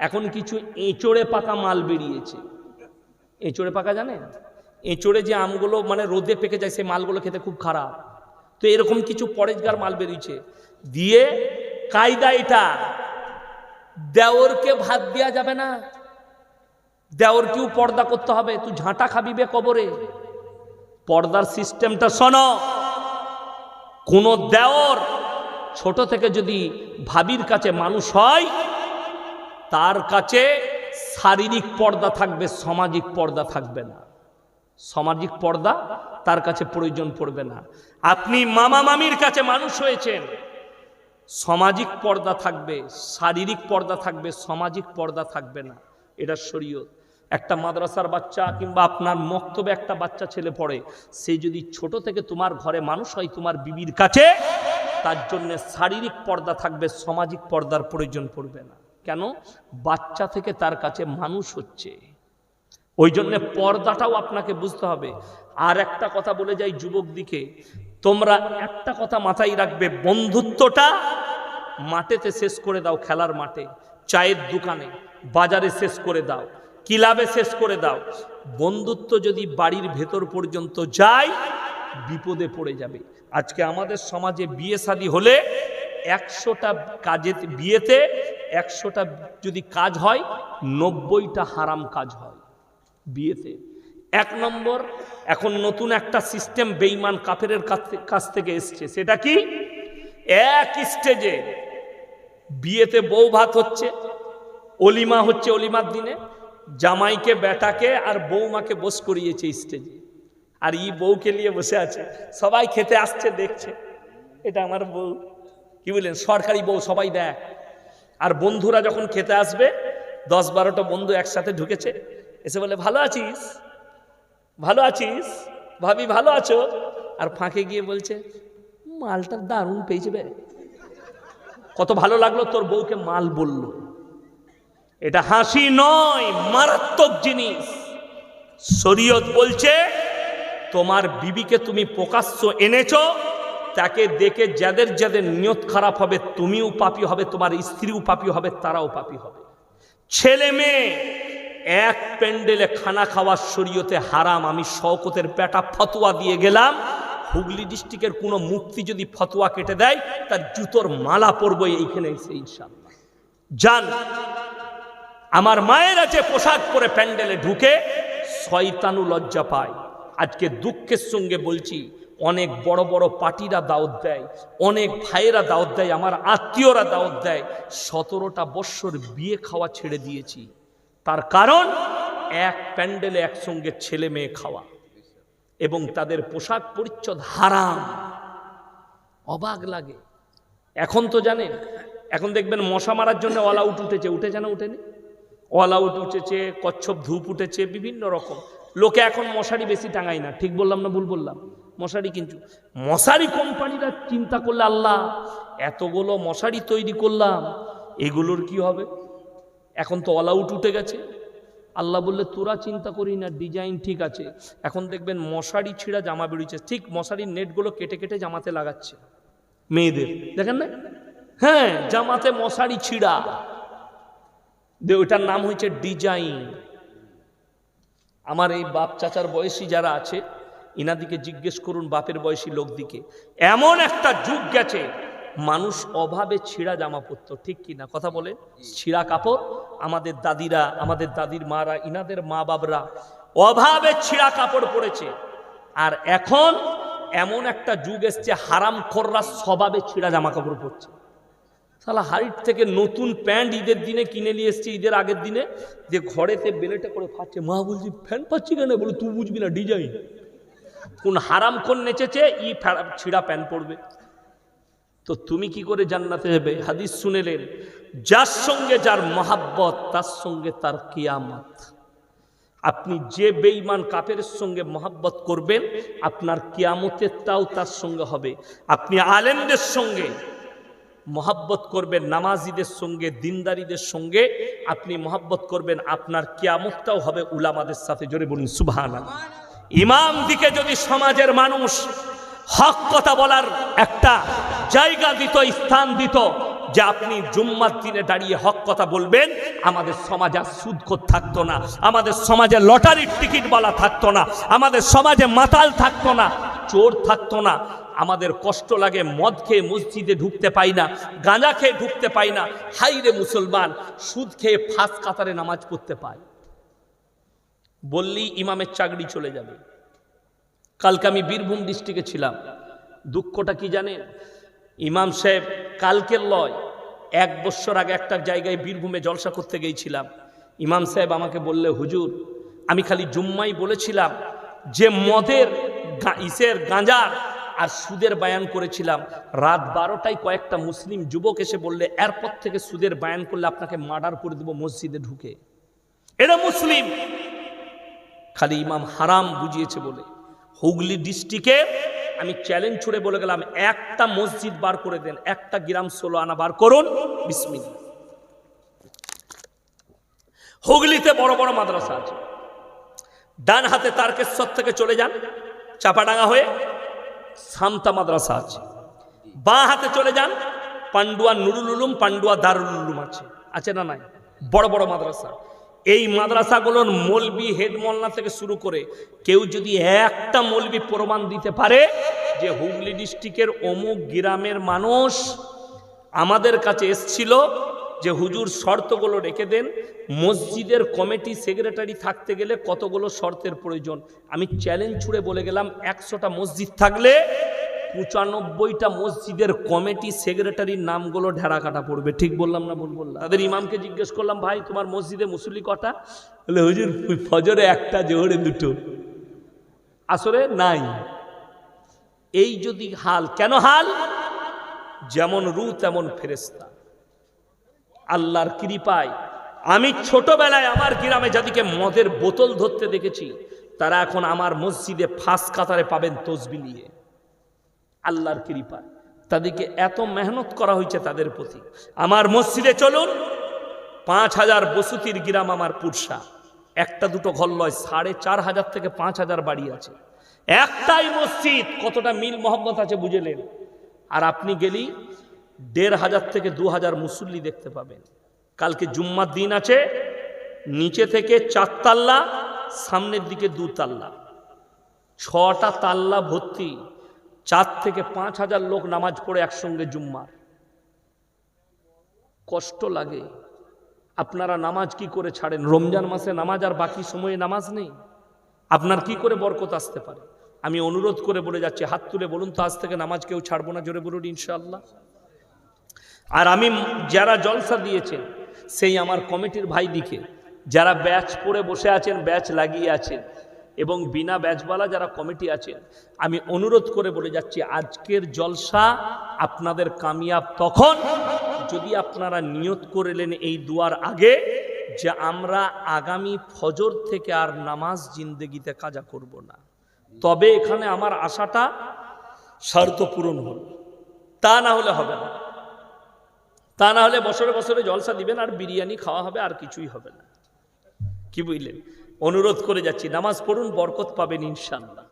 এখন কিছু এঁচড়ে পাকা মাল বেরিয়েছে। এঁচড়ে পাকা জানেন? এঁচড়ে যে আমগুলো মানে রোদে পেকে যায়, সেই মালগুলো খেতে খুব খারাপ। তো এরকম কিছু পরেজগার মাল বেরিয়েছে। দিয়ে কায়দা এটা, দেওরকে ভাত দেওয়া যাবে না। দেওরকেও পর্দা করতে হবে। তুই ঝাঁটা খাবি বে কবরে। পর্দার সিস্টেমটা শোনো। কোন দেওর ছোট থেকে যদি ভাবির কাছে মানুষ হয় তার কাছে শারীরিক পর্দা থাকবে, সামাজিক পর্দা থাকবে না। সামাজিক পর্দা তার কাছে প্রয়োজন পড়বে না। আপনি মামা মামির কাছে মানুষ হয়েছেন। সামাজিক পর্দা থাকবে, শারীরিক পর্দা থাকবে, সামাজিক পর্দা থাকবে না। এটা শরীয়ত। একটা মাদ্রাসার বাচ্চা কিংবা আপনার মক্তবে একটা বাচ্চা ছেলে পড়ে, সে যদি ছোট থেকে তোমার ঘরে মানুষ হয়, তোমার বিবির কাছে, তার জন্য শারীরিক পর্দা থাকবে, সামাজিক পর্দার প্রয়োজন পড়বে না। কেন? বাচ্চা থেকে তার কাছে মানুষ হচ্ছে। ওই জন্য পর্দাটাও আপনাকে বুঝতে হবে। আর একটা কথা বলে যাই যুবক দিকে। তোমরা একটা কথা মাথায় রাখবে, বন্ধুত্বটা মাঠেতে শেষ করে দাও, খেলার মাঠে, চায়ের দোকানে, বাজারে শেষ করে দাও, কিলাবে শেষ করে দাও। বন্ধুত্ব যদি বাড়ির ভেতর পর্যন্ত যায়, বিপদে পড়ে যাবে। আজকে আমাদের সমাজে বিয়ে শাদী হলে একশোটা কাজে বিয়েতে একশোটা যদি কাজ হয়, নব্বইটা হারাম কাজ হয়। বিয়েতে। এক নম্বর, এখন নতুন একটা সিস্টেম বেইমান কাফেরের কাছ কাছ থেকে এসছে। সেটা কি? এক স্টেজে বিয়েতে বউ ভাত হচ্ছে, অলিমা হচ্ছে অলিমার দিনে, জামাইকে, বেটাকে আর বৌমাকে বস করিয়েছে স্টেজে। আর ই বউকে নিয়ে বসে আছে। সবাই খেতে আসছে, দেখছে। এটা আমার বউ। কি বললেন? সরকারি বউ, সবাই দেখ। আর বন্ধুরা যখন খেতে আসবে, দশ বারোটা বন্ধু একসাথে ঢুকেছে, এসে বলে, ভালো আছিস? ভালো আছিস? ভাবি, ভালো আছো? আর ফাঁকে গিয়ে বলছে, মালটা দারুণ পেয়েছে বে। কত ভালো লাগল তোর বউকে মাল বলল। এটা হাসি নয়, মারাত্মক জিনিস। শরীয়ত বলছে, তোমার বিবিকে তুমি প্রকাশ্য এনেছো তাকে দেখে যাদের যাদের নিয়ত খারাপ হবে, তুমিও পাপি হবে, তোমার স্ত্রীও পাপি হবে, তারাও পাপি হবে। ছেলে মেয়ে, এক প্যান্ডেলে খানা খাওয়ার শরীয়তে হারাম, আমি শওকতের পেটা ফতোয়া দিয়ে গেলাম। হুগলি ডিস্ট্রিক্টের কোনো মুক্তি যদি ফতোয়া কেটে দেয়, তার জুতোর মালা পরবো এইখানে এসে ইনশাল্লাহ যান আমার মায়ের আছে পোশাক পরে প্যান্ডেলে ঢুকে, শয়তানু লজ্জা পায়। আজকে দুঃখের সঙ্গে বলছি অনেক বড় বড় পার্টিরা দাওয়াত দেয়, অনেক ভাইয়েরা দাওয়াত দেয়, আমার আত্মীয়রা দাওয়াত দেয়। সতেরোটা বৎসর বিয়ে খাওয়া ছেড়ে দিয়েছি। তার কারণ, এক প্যান্ডেলে একসঙ্গে ছেলে মেয়ে খাওয়া এবং তাদের পোশাক পরিচ্ছদ হারাম। অবাক লাগে। এখন তো জানেন, এখন দেখবেন মশা মারার জন্য অল আউট উঠেছে উঠেছে না উঠেনি অল আউট উঠেছে, কচ্ছপ ধূপ উঠেছে, বিভিন্ন রকম। লোকে এখন মশারি বেশি টাঙায় না, ঠিক বললাম না ভুল বললাম? মশারি কিন্তু মশারি কোম্পানিরা চিন্তা করলে, আল্লাহ, এতগুলো মশারি তৈরি করলাম, এগুলোর কি হবে? এখন তো অল আউট উঠে গেছে। আল্লাহ বললে, তোরা চিন্তা করি না ডিজাইন ঠিক আছে। এখন দেখবেন মশারি ছিঁড়া জামা বেরিয়েছে। ঠিক মশারির নেটগুলো কেটে কেটে জামাতে লাগাচ্ছে। মেয়েদের, দেখেন না? হ্যাঁ জামাতে মশারি ছিঁড়া। দে, ওইটার নাম হয়েছে ডিজাইন আমার এই বাপ চাচার বয়সী যারা আছে ইনাদিকে জিজ্ঞেস করুন বাপের বয়সী লোকদিকে। এমন একটা যুগ গেছে, মানুষ অভাবে ছিঁড়া জামা পরতো, ঠিক কি না কথা বলে ছিঁড়া কাপড়, আমাদের দাদিরা, আমাদের দাদির মারা, ইনাদের মা বাবরা অভাবে ছিঁড়া কাপড় পরেছে। আর এখন এমন একটা যুগ এসছে, হারাম খোররা স্বভাবে ছিঁড়া জামা কাপড় পরছে। সালা হাইট থেকে নতুন প্যান্ট ঈদের দিনে কিনে নিয়ে এসছে, ঈদের আগের দিনে, যে ঘরেতে বেলেটে করে ফাটছে মা বলছি, ফ্যান পাচ্ছি কেন? বলে, তুই বুঝবি না, ডিজাইন। কোন হারাম কোন নেচেছে, ই ছিঁড়া প্যান্ট পরবে তো তুমি কি করে জান্নাতে যাবে? হাদিস শুনেলেন, যার সঙ্গে যার মহাব্বত, তার সঙ্গে তার কিয়ামত। আপনি যে বেঈমান কাপের সঙ্গে মহাব্বত করবেন, আপনার কিয়ামতেরটাও তার সঙ্গে হবে। আপনি আলেমদের সঙ্গে মহাব্বত করবেন, নামাজিদের সঙ্গে, দিনদারিদের সঙ্গে আপনি মহাব্বত করবেন, আপনার কিয়ামতটাও হবে উলামাদের সাথে। জোরে বলুন সুবহান ইমাম দিকে যদি সমাজের মানুষ হক কথা বলার একটা জায়গা দিত, স্থান দিত যে আপনি জুম্মার দিনে দাঁড়িয়ে হক কথা বলবেন, আমাদের সমাজে আর সুদখোর থাকতো না, আমাদের সমাজে লটারির টিকিট বলা থাকতো না, আমাদের সমাজে মাতাল থাকতো না, চোর থাকতো না, আমাদের কষ্ট লাগে মদ খেয়ে মসজিদে ঢুকতে পাই না, গাঁজা খেয়ে ঢুকতে পাই না, হাইরে মুসলমান, সুদ খেয়ে ফাঁস কাতারে নামাজ পড়তে পায়। বললেই ইমামের চাকরি চলে যাবে। কালকে আমি বীরভূম ডিস্ট্রিক্টে ছিলাম। দুঃখটা কি জানেন? ইমাম সাহেব, কালকের লয় এক বছর আগে একটা জায়গায় বীরভূমে জলসা করতে গিয়েছিলাম। ইমাম সাহেব আমাকে বললে, হুজুর, আমি খালি জুম্মাই বলেছিলাম যে মদের ইসের গাঁজার আর সুদের বায়ান করেছিলাম। রাত বারোটায় কয়েকটা মুসলিম যুবক এসে বললে, এরপর থেকে সুদের বায়ান করলে আপনাকে মার্ডার করে দেবো মসজিদে ঢুকে। এটা মুসলিম। খালি ইমাম হারাম বুঝিয়েছে বলে। হুগলি ডিস্ট্রিক্টে আমি চ্যালেঞ্জ ছুড়ে বলে গেলাম, একটা মসজিদ বার করে দেন, একটা গ্রাম ষোলো আনা বার করুন বিসমিল হুগলিতে বড় বড় মাদ্রাসা আছে। ডান হাতে তারকেশ্বর থেকে চলে যান, চাপাডাঙ্গা হয়ে সামতা মাদ্রাসা আছে। বাঁ হাতে চলে যান, পান্ডুয়া নুরুল উলুম, পান্ডুয়া দারুল উলুম আছে। আছে না নাই? বড় বড় মাদ্রাসা। এই মাদ্রাসাগুলোর মলবি হেড মোল্লা থেকে শুরু করে কেউ যদি একটা মলবি প্রমাণ দিতে পারে যে হুগলি ডিস্ট্রিক্টের অমুক গ্রামের মানুষ আমাদের কাছে এসছিল যে হুজুর শর্তগুলো রেখে দেন, মসজিদের কমিটি সেক্রেটারি থাকতে গেলে কতগুলো শর্তের প্রয়োজন? আমি চ্যালেঞ্জ ছুড়ে বলে গেলাম, একশোটা মসজিদ থাকলে পঁচানব্বইটা মসজিদের কমিটি সেক্রেটারির নামগুলো ঢেরা কাটা পড়বে। ঠিক বললাম না ভুল বললাম? তাদের ইমামকে জিজ্ঞেস করলাম, ভাই, তোমার মসজিদে মুসল্লি কটা? বলে, হুজুর, ফজরে একটা, জোহরে দুটো। আসলে নাই। এই যদি হাল, কেন হাল? যেমন রু, তেমন ফেরেস্তা আল্লাহর কৃপায়। আমি ছোটবেলায় আমার গ্রামে যাদিকে মদের বোতল ধরতে দেখেছি, তারা এখন আমার মসজিদে ফাঁস কাতারে পাবেন তসবি নিয়ে। আল্লাহর কৃপায়। তাদেরকে এত মেহনত করা হয়েছে তাদের প্রতি। আমার মসজিদে চলুন, পাঁচ হাজার বসতির গ্রাম আমার পুরসা। একটা দুটো ঘর লয়, সাড়ে চার হাজার থেকে পাঁচ হাজার বাড়ি আছে। একটাই মসজিদ, কতটা মিল মোহাম্মত আছে বুঝেলেন? আর আপনি গেলেই দেড় হাজার থেকে দু হাজার মুসল্লি দেখতে পাবেন। কালকে জুম্মার দিন আছে, নিচে থেকে চারতাল্লা সামনের দিকে দু তাল্লা। ছটা তাল্লা ভর্তি। চার থেকে পাঁচ হাজার লোক নামাজ পড়ে একসঙ্গে জুম্মার। কষ্ট লাগে। আপনারা নামাজ কি করে ছাড়েন? রমজান মাসে নামাজ আর বাকি সময়ে নামাজ নেই? আপনার কি করে বরকত আসতে পারে? আমি অনুরোধ করে বলে যাচ্ছি, হাত তুলে বলুন তো, আজ থেকে নামাজ কেউ ছাড়বো না? জোরে বলুন ইনশাল্লাহ আর আমি যারা জলসা দিয়েছেন সেই আমার কমিটির ভাই দিকে যারা ব্যাচ পড়ে বসে আছেন, ব্যাচ লাগিয়ে আছেন এবং বিনা ব্যাচওয়ালা যারা কমিটি আছেন আমি অনুরোধ করে বলে যাচ্ছি, আজকের জলসা আপনাদের কামিয়াব তখন যদি আপনারা নিয়ত করলেন এই দুয়ার আগে যে আমরা আগামী ফজর থেকে আর নামাজ জিন্দেগিতে কাজা করব না। তবে এখানে আমার আশাটা স্বার্থ পূরণ হল। তা না হলে হবে না। তা না হলে বছরে বছরে জলসা দিবেন আর বিরিয়ানি খাওয়া হবে আর কিছুই হবে না। কি বুঝলেন? অনুরোধ করে যাচ্ছি নামাজ পড়ুন বরকত পাবেন ইনশাল্লাহ